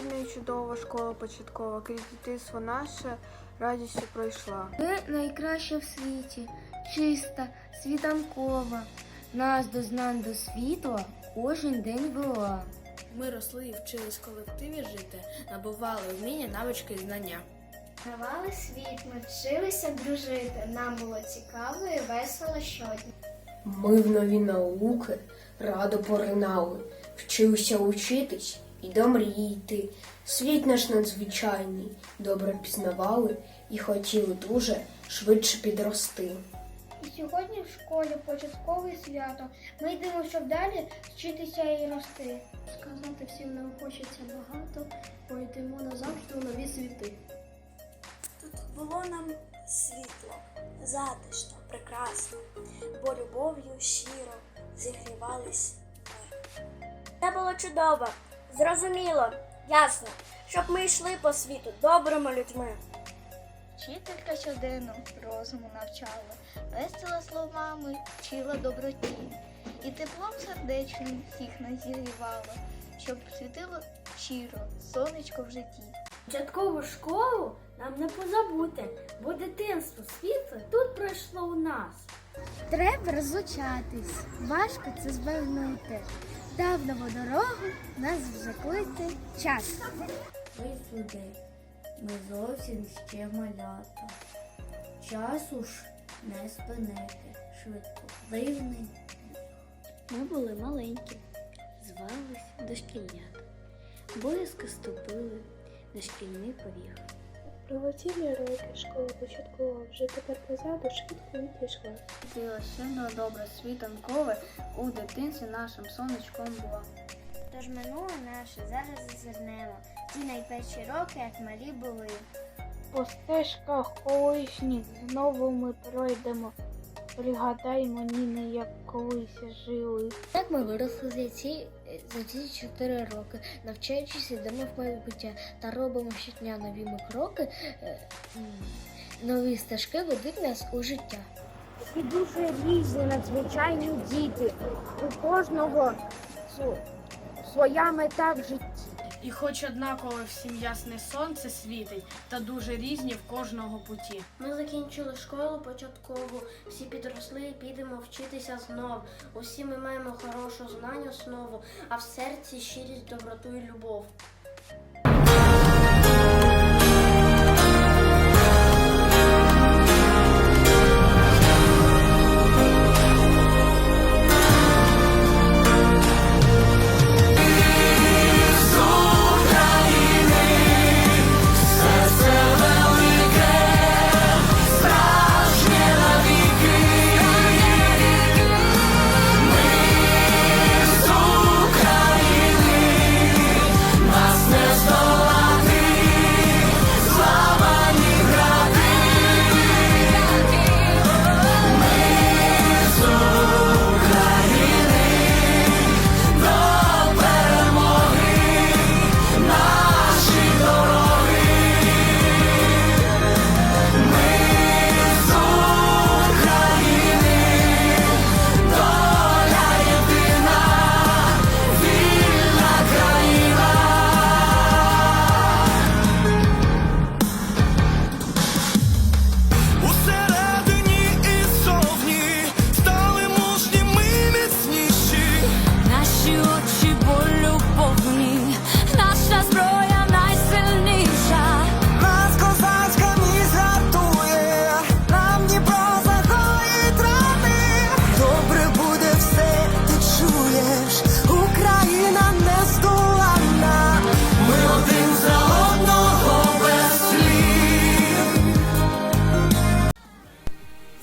Вільна і чудова школа початкова, крізь дитинство наше радістю пройшла. Ми найкраща в світі, чиста, світанкова. Нас до знань до світла кожен день вела. Ми росли і вчились в колективі жити, набували вміння, навички і знання. Тривали світ, ми вчилися дружити. Нам було цікаво і весело щодня. Ми в нові науки радо поринали, вчилися учитись і до мрії йти. Світ наш надзвичайний, добре пізнавали і хотіли дуже швидше підрости. І сьогодні в школі початкове свято. Ми йдемо, щоб далі вчитися і рости. Сказати всім нам хочеться багато, бо йдемо назавжди у нові світи. Тут було нам світло, затишно, прекрасно, бо любов'ю щиро зігрівались ми. Це було чудово, зрозуміло, ясно, щоб ми йшли по світу добрими людьми. Вчителька щоденно розуму навчала, весело словами вчила доброті, і теплом сердечним всіх нас зігрівала, щоб світило щиро сонечко в житті. Початкову школу нам не позабути, бо дитинство світле тут пройшло у нас. Треба розлучатись, важко це збагнути. Давному дорогу нас вже клити час. Сюди, ми зовсім ще малята. Часу ж не спинити, швидко дивний. Ми були маленькі, звались дошкільнят. Боязко ступили на шкільний поріг. Прилетіли роки, школа початкова, вже тепер позаду швидко відійшла. Тіло сильно добре, світанкове у дитинці нашим сонечком було. Тож минуле наше зараз зазирнемо. Ті найперші роки, як малі були. По стежках колишніх знову ми пройдемо. Пригадаємо, ніни, як колись жили. Так ми виросли за ці, за ці чотири роки, навчаючись йдемо в майбуття та робимо щодня нові ми кроки, е, нові стежки ведуть нас у життя. І дуже різні надзвичайні діти. У кожного своя мета в житті. І хоч однаково всім ясне сонце світить, та дуже різні в кожного путі. Ми закінчили школу початкову, всі підросли і підемо вчитися знов. Усі ми маємо хорошу знань основу, а в серці щирість, доброту і любов.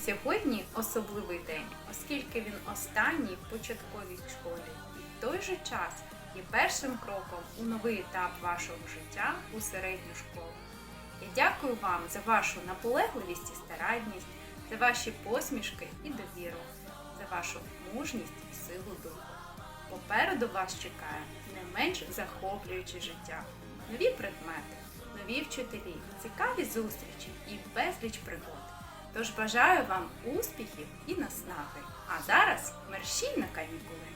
Сьогодні особливий день, оскільки він останній в початковій школі і в той же час є першим кроком у новий етап вашого життя у середню школу. Я дякую вам за вашу наполегливість і старанність, за ваші посмішки і довіру, за вашу мужність і силу духу. Попереду вас чекає не менш захоплююче життя, нові предмети, нові вчителі, цікаві зустрічі і безліч пригод. Тож бажаю вам успіхів і наснаги. А зараз мерщій на канікули!